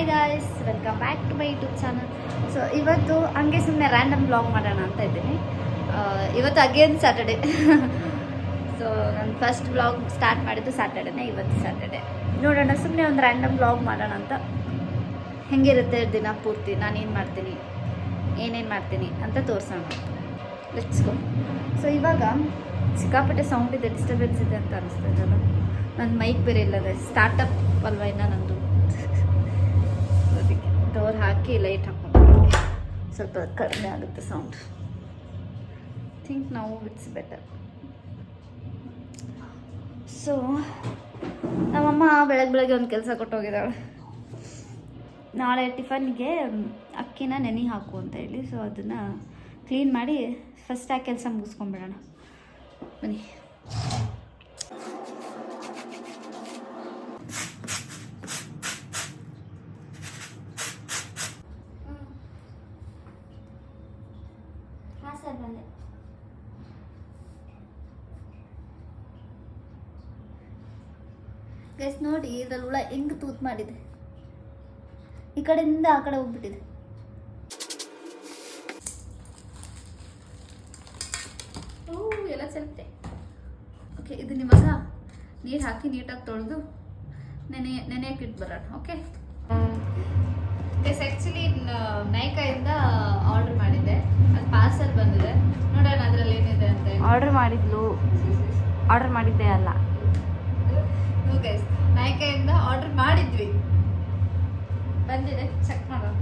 Hi guys welcome back to my YouTube channel so ಇವತ್ತು ಹಂಗೆ ಸುಮ್ಮನೆ ರ್ಯಾಂಡಮ್ ಬ್ಲಾಗ್ ಮಾಡೋಣ ಅಂತ ಇದ್ದೀನಿ. ಇವತ್ತು ಅಗೇನ್ ಸ್ಯಾಟರ್ಡೆ ಸೊ ನಾನು ಫಸ್ಟ್ ಬ್ಲಾಗ್ ಸ್ಟಾರ್ಟ್ ಮಾಡಿದ್ದು ಸ್ಯಾಟರ್ಡೆನೇ ಇವತ್ತು ಸ್ಯಾಟರ್ಡೆ ನೋಡೋಣ ಸುಮ್ಮನೆ ಒಂದು ರ್ಯಾಂಡಮ್ ಬ್ಲಾಗ್ ಮಾಡೋಣ ಅಂತ. ಹೆಂಗಿರುತ್ತೆ ದಿನ ಪೂರ್ತಿ? ನಾನೇನು ಮಾಡ್ತೀನಿ? ಏನೇನು ಮಾಡ್ತೀನಿ ಅಂತ ತೋರಿಸೋಣ. ಲೆಟ್ಸ್ ಗೋ ಸೊ ಇವಾಗ ಸಿಕ್ಕಾಪಟ್ಟೆ ಸೌಂಡ್ ಇದೆ ಡಿಸ್ಟರ್ಬೆನ್ಸ್ ಇದೆ ಅಂತ ಅನಿಸ್ತಾ ಇದೆಯಲ್ಲ ನನ್ನ ಮೈಕ್ ಬೇರೆ ಇಲ್ಲದೆ ಸ್ಟಾರ್ಟಪ್ ಅಲ್ವಾ ಇನ್ನು ನಂದು? ಡೋರ್ ಹಾಕಿ ಲೈಟ್ ಹಾಕೊಂಡು ಸ್ವಲ್ಪ ಕಡಿಮೆ ಆಗುತ್ತೆ ಸೌಂಡ್. ಥಿಂಕ್ ನಾವು ಇಟ್ಸ್ ಬೆಟರ್ ಸೊ ನಮ್ಮಮ್ಮ ಬೆಳಗ್ಗೆ ಬೆಳಗ್ಗೆ ಒಂದು ಕೆಲಸ ಕೊಟ್ಟೋಗಿದ್ದಾಳೆ ನಾಳೆ ಟಿಫನ್ಗೆ ಅಕ್ಕಿನ ನೆನೆ ಹಾಕು ಅಂತ ಹೇಳಿ ಸೊ ಅದನ್ನು ಕ್ಲೀನ್ ಮಾಡಿ ಫಸ್ಟ್ ಆ ಕೆಲಸ ಮುಗಿಸ್ಕೊಂಬಿಡೋಣ ಬನ್ನಿ ಹಾಂ ಸರ್ ಬಂದೆ ಗೈಸ್ ನೋಡಿ ಇದ್ರಲ್ಲಿ ಹುಳ ಹೆಂಗ್ ತೂತ್ ಮಾಡಿದೆ. ಈ ಕಡೆಯಿಂದ ಆ ಕಡೆ ಹೋಗ್ಬಿಟ್ಟಿದೆ. ಓ ಎಲ್ಲ ಚೆಲ್ತೆ. ಓಕೆ ಇದು ನಿಮಗ ನೀರು ಹಾಕಿ ನೀಟಾಗಿ ತೊಳೆದು ನೆನೆ ನೆನೆಯಕ್ಕೆ ಇಟ್ಟು ಬರೋಣ ಓಕೆ ಎಸ್ ಆ್ಯಕ್ಚುಲಿ ನೈಕಾಯಿಂದ ಆರ್ಡರ್ ಮಾಡಿದ್ದೆ. ಅದು ಪಾರ್ಸಲ್ ಬಂದಿದೆ. ನೋಡೋಣ ಅದರಲ್ಲಿ ಏನಿದೆ ಅಂತ ಆರ್ಡರ್ ಮಾಡಿದ್ಲು. ಆರ್ಡರ್ ಮಾಡಿದ್ದೆ ಅಲ್ಲ. ಗೈಸ್ ನೈಕಾಯಿಂದ ಆರ್ಡರ್ ಮಾಡಿದ್ವಿ. ಬಂದಿದೆ ಚೆಕ್ ಮಾಡೋಣ.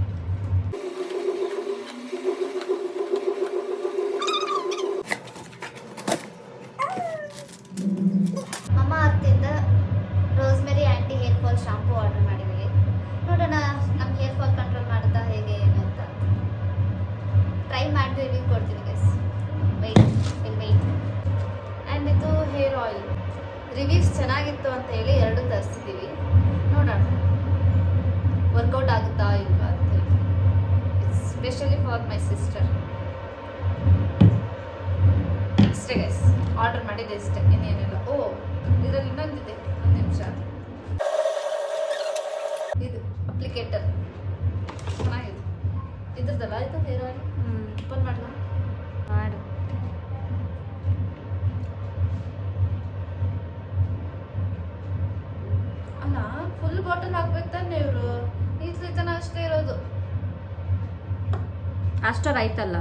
ಅಮ್ಮ ಅತ್ತಿಂದ rosemary anti hair fall shampoo order ಮಾಡಿದ್ದೀವಿ ನೋಡೋಣ ನಮ್ಮ ಹೇರ್ ಫಾಲ್ ಕಂಟ್ರೋಲ್ ಮಾಡುತ್ತಾ ಹೇಗೆ ಏನು ಅಂತ. ಟ್ರೈ ಮಾಡಿ ರಿವ್ಯೂ ಕೊಡ್ತೀನಿ guys wait will wait and ಇದು ಹೇರ್ ಆಯಿಲ್ ರಿವ್ಯೂಸ್ ಚೆನ್ನಾಗಿತ್ತು ಅಂತ ಹೇಳಿ ಎರಡು ತರಿಸಿದ್ದೀವಿ. ನೋಡೋಣ. ವರ್ಕೌಟ್ ಆಗುತ್ತಾ ಇಲ್ವಾ ಅಂತ ಹೇಳಿ. It's specially for my sister ಅಷ್ಟೇ ಗೈಸ್ ಆರ್ಡರ್ ಮಾಡಿದ್ದೆ ಅಷ್ಟೇ ಇನ್ನೇನಿಲ್ಲ. ಓ ಇದರಲ್ಲಿ ಇನ್ನೊಂದಿದೆ. ಒಂದು ನಿಮಿಷ. ಇದು ಅಪ್ಲಿಕೇಟರ್ ಚೆನ್ನಾಗಿದೆ. ಇದ್ರದ್ದಲ್ಲ ಇದು ಹೇರ್ ಆಯಿಲ್ ಓಪನ್ ಮಾಡಲ್ಲ ಮಾಡು ಫುಲ್ ಬಾಟಲ್ ಹಾಕ್ಬೇಕು ತಾನೆ ಇವರು. ಈ ತನ ಅಷ್ಟೇ ಇರೋದು. ಅಷ್ಟರ ಆಯ್ತಲ್ಲ?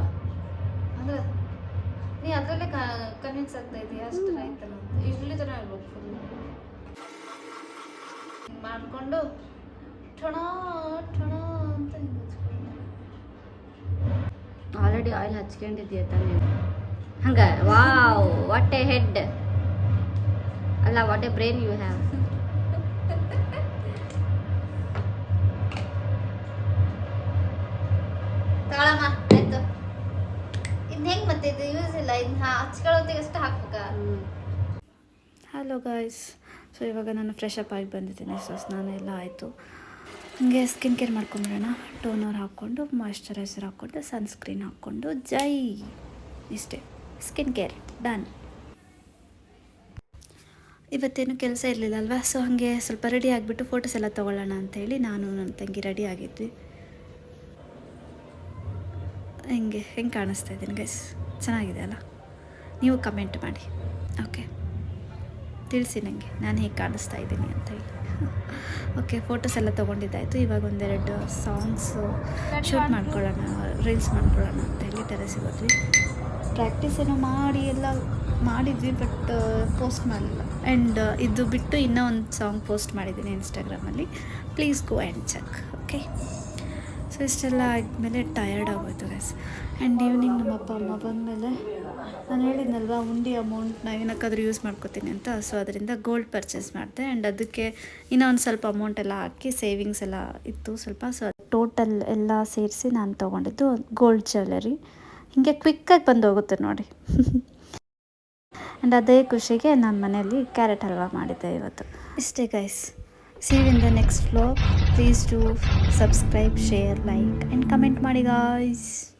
ಅಂದ್ರೆ ನೀ ಅದರಲ್ಲೇ ಕನ್ವಿನ್ಸ್ ಆಗ್ತಾ ಇದೀಯ ಅಷ್ಟು ಆಯ್ತಲ್ಲ ಇಡ್ಲಿ ಥರ ಇರ್ಬೇಕು ಫುಲ್ ಮಾಡಿಕೊಂಡು ಠಣ ಠಣ ಅಂತ. ಆಲ್ರೆಡಿ ಆಯಿಲ್ ಹಚ್ಕೊಂಡಿದ್ದೀಯ ತಾನೆ? ಹಂಗ ವಾವ್ ವಾಟ್ ಎ ಹೆಡ್ ಅಲ್ಲ what a brain you have ತಗೊಳಮ್ಮ, ಆಯ್ತು. ಇದು ಹೆಂಗ್ ಮತ್ತೆ? ಇದು ಯೂಸ್ ಇಲ್ಲ ಇದನ್ನ ಹಚ್ಕೊಳ್ಳೋತ್ತಿಗೆ ಅಷ್ಟು ಹಾಕ್ಬೇಕ? ಹಲೋ ಗಾಯ್ಸ್ ಸೊ ಇವಾಗ ನಾನು ಫ್ರೆಶ್ ಅಪ್ ಆಗಿ ಬಂದಿದ್ದೀನಿ. ಸೊ ಸ್ನಾನ ಎಲ್ಲ ಆಯಿತು. ಹಾಗೆ ಸ್ಕಿನ್ ಕೇರ್ ಮಾಡ್ಕೊಂಬಿಡೋಣ. ಟೋನರ್ ಹಾಕ್ಕೊಂಡು ಮಾಯ್ಶ್ಚರೈಸರ್ ಹಾಕ್ಕೊಂಡು ಸನ್ಸ್ಕ್ರೀನ್ ಹಾಕ್ಕೊಂಡು, ಜೈ. ಇಷ್ಟೇ. ಸ್ಕಿನ್ ಕೇರ್ ಡನ್ ಇವತ್ತೇನು ಕೆಲಸ ಇರಲಿಲ್ಲ ಅಲ್ವಾ? ಸೊ ಹಾಗೆ ಸ್ವಲ್ಪ ರೆಡಿ ಆಗಿಬಿಟ್ಟು ಫೋಟೋಸ್ ಎಲ್ಲ ತೊಗೊಳ್ಳೋಣ ಅಂತೇಳಿ ನಾನು ನನ್ನ ತಂಗಿ ರೆಡಿ ಆಗಿದ್ವಿ. ಹೆಂಗೆ ಹೆಂಗೆ ಕಾಣಿಸ್ತಾ ಇದ್ದೀನಿ ಗೈಸ್ ಚೆನ್ನಾಗಿದೆ ಅಲ್ಲ? ನೀವು ಕಮೆಂಟ್ ಮಾಡಿ. ಓಕೆ ತಿಳಿಸಿ ನನಗೆ ನಾನು ಹೇಗೆ ಕಾಣಿಸ್ತಾ ಇದ್ದೀನಿ ಅಂತ ಹೇಳಿ. ಓಕೆ ಫೋಟೋಸ್ ಎಲ್ಲ ತೊಗೊಂಡಿದ್ದಾಯಿತು. ಇವಾಗ ಒಂದೆರಡು ಸಾಂಗ್ಸು ಶೂಟ್ ಮಾಡ್ಕೊಳ್ಳೋಣ ರೀಲ್ಸ್ ಮಾಡ್ಕೊಳ್ಳೋಣ ಅಂತ ಹೇಳಿ ಟೆರೆಸಿಗೆ ಹೋದ್ವಿ. ಪ್ರಾಕ್ಟೀಸ್ ಏನೋ ಮಾಡಿ ಎಲ್ಲ ಮಾಡಿದ್ವಿ ಬಟ್ ಪೋಸ್ಟ್ ಮಾಡಲಿಲ್ಲ. ಆ್ಯಂಡ್ ಇದು ಬಿಟ್ಟು ಇನ್ನೂ ಒಂದು ಸಾಂಗ್ ಪೋಸ್ಟ್ ಮಾಡಿದ್ದೀನಿ ಇನ್ಸ್ಟಾಗ್ರಾಮಲ್ಲಿ please go and check okay so ಇಷ್ಟೆಲ್ಲ ಆದಮೇಲೆ ಟಯರ್ಡ್ ಆಗೋಯ್ತು ಗೈಸ್ ಆ್ಯಂಡ್ ಈವ್ನಿಂಗ್ ನಮ್ಮ ಅಪ್ಪ, ಅಮ್ಮ ಬಂದಮೇಲೆ ನಾನು ಹೇಳಿದ್ನಲ್ವ, ಉಂಡಿ ಅಮೌಂಟ್ನ ಏನಕ್ಕಾದ್ರೂ ಯೂಸ್ ಮಾಡ್ಕೋತೀನಿ ಅಂತ. ಸೊ ಅದರಿಂದ ಗೋಲ್ಡ್ ಪರ್ಚೇಸ್ ಮಾಡಿದೆ. ಆ್ಯಂಡ್ ಅದಕ್ಕೆ ಇನ್ನೂ ಒಂದು ಸ್ವಲ್ಪ ಅಮೌಂಟ್ ಎಲ್ಲ ಹಾಕಿ ಸೇವಿಂಗ್ಸ್ ಎಲ್ಲ ಇತ್ತು ಸ್ವಲ್ಪ. ಸೊ ಟೋಟಲ್ ಎಲ್ಲ ಸೇರಿಸಿ ನಾನು ತೊಗೊಂಡಿದ್ದು ಗೋಲ್ಡ್ ಜ್ಯುವೆಲರಿ ಹೀಗೆ ಕ್ವಿಕ್ಕಾಗಿ ಬಂದು ಹೋಗುತ್ತೆ ನೋಡಿ. ಆ್ಯಂಡ್ ಅದೇ ಖುಷಿಗೆ ನಾನು ಮನೆಯಲ್ಲಿ ಕ್ಯಾರೆಟ್ ಹಲ್ವಾ ಮಾಡಿದ್ದೆ ಇವತ್ತು. ಇಷ್ಟೇ guys See you in the next vlog. Please do subscribe, share, like and comment my guys.